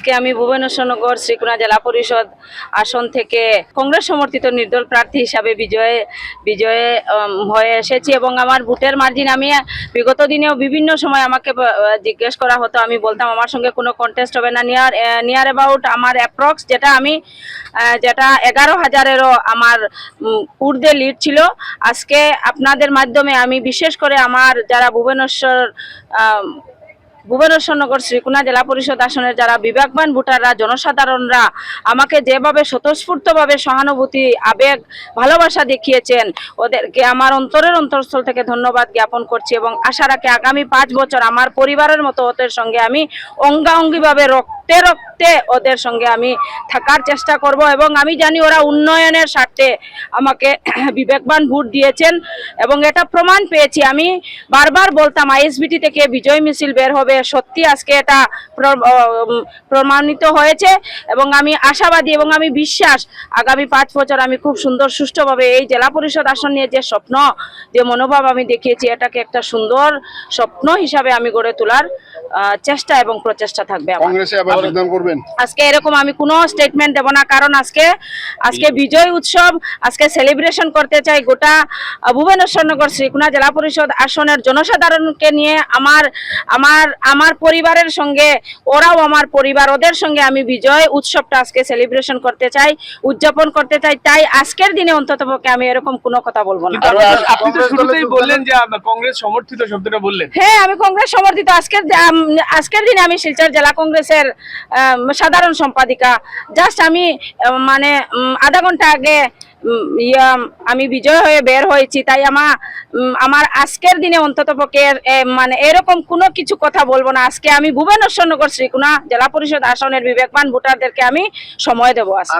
আজকে আমি ভুবনেশ্বরনগর শ্রীকুণা জেলা পরিষদ আসন থেকে কংগ্রেস সমর্থিত নির্দল প্রার্থী হিসাবে বিজয়ে বিজয়ে হয়ে এসেছি এবং আমার ভোটের মার্জিন আমি বিগত দিনেও বিভিন্ন সময় আমাকে জিজ্ঞেস করা হতো, আমি বলতাম, আমার সঙ্গে কোনো কন্টেস্ট হবে না। নিয়ার নিয়ার অ্যাবাউট আমার অ্যাপ্রক্স যেটা আমি যেটা এগারো হাজারেরও আমার ঊর্ধ্বে লিড ছিল। আজকে আপনাদের মাধ্যমে আমি বিশেষ করে আমার যারা ভুবনেশ্বর ভুবনেশ্বরনগর শ্রীকুণা জেলা পরিষদ আসনের যারা বিবেকবান ভোটাররা, জনসাধারণরা আমাকে যেভাবে স্বতঃস্ফূর্তভাবে সহানুভূতি, আবেগ, ভালোবাসা দেখিয়েছেন, ওদেরকে আমার অন্তরের অন্তরস্থল থেকে ধন্যবাদ জ্ঞাপন করছি এবং আশা রাখি আগামী পাঁচ বছর আমার পরিবারের মতো ওদের সঙ্গে আমি অঙ্গাঙ্গিভাবে রক্তে রক্তে রক্তে ওদের সঙ্গে আমি থাকার চেষ্টা করব এবং আমি জানি ওরা উন্নয়নের স্বার্থে আমাকে বিবেকবান ভোট দিয়েছেন এবং এটা প্রমাণ পেয়েছি আমি। বারবার বলতাম আইএসবিটি থেকে বিজয় মিছিল বের হবে, সত্যি আজকে এটা প্রমাণিত হয়েছে এবং আমি আশাবাদী এবং আমি বিশ্বাস, আগামী পাঁচ বছর আমি খুব সুন্দর সুষ্ঠুভাবে এই জেলা পরিষদ আসন নিয়ে যে স্বপ্ন, যে মনোভাব আমি দেখিয়েছি, এটাকে একটা সুন্দর স্বপ্ন হিসাবে আমি গড়ে তোলার চেষ্টা এবং প্রচেষ্টা থাকবে কংগ্রেসে আবার যোগদান করবেন? আজকে এরকম আমি কোনো স্টেটমেন্ট দেব না কারণ আজকে আজকে বিজয়। উৎসব আজকে সেলিব্রেশন করতে চাই গোটা ভুবনেশ্বরনগর শ্রীকুণা জেলা পরিষদ আসনের জনসাধারণকে নিয়ে। আমার আমার আমার পরিবারের সঙ্গে ওরাও আমার পরিবার ওদের সঙ্গে আমি বিজয় উৎসবটা আজকে সেলিব্রেশন করতে চাই উদযাপন করতে চাই। তাই আজকের দিনে অন্ততপক্ষে আমি এরকম কোনো কথা বলব না। আপনি তো- শুরুতেই বললেন যে কংগ্রেস সমর্থিত শব্দটা বললেন। হ্যাঁ আমি কংগ্রেস সমর্থিত। আজকের আজকের দিনে আমি শিলচর জেলা কংগ্রেসের সাধারণ সম্পাদিকা। জাস্ট আমি মানে আধা ঘণ্টা আগে ইয়া, আমি বিজয় হয়ে বের হয়েছি। তাই আমার আমার আজকের দিনে অন্ততপক্ষে এ, মানে এরকম কোনো কিছু কথা বলব না। আজকে আমি ভুবনেশ্বরনগর শ্রীকুণা জেলা পরিষদ আসনের বিবেকবান ভোটারদেরকে আমি সময় দেবো আজকে।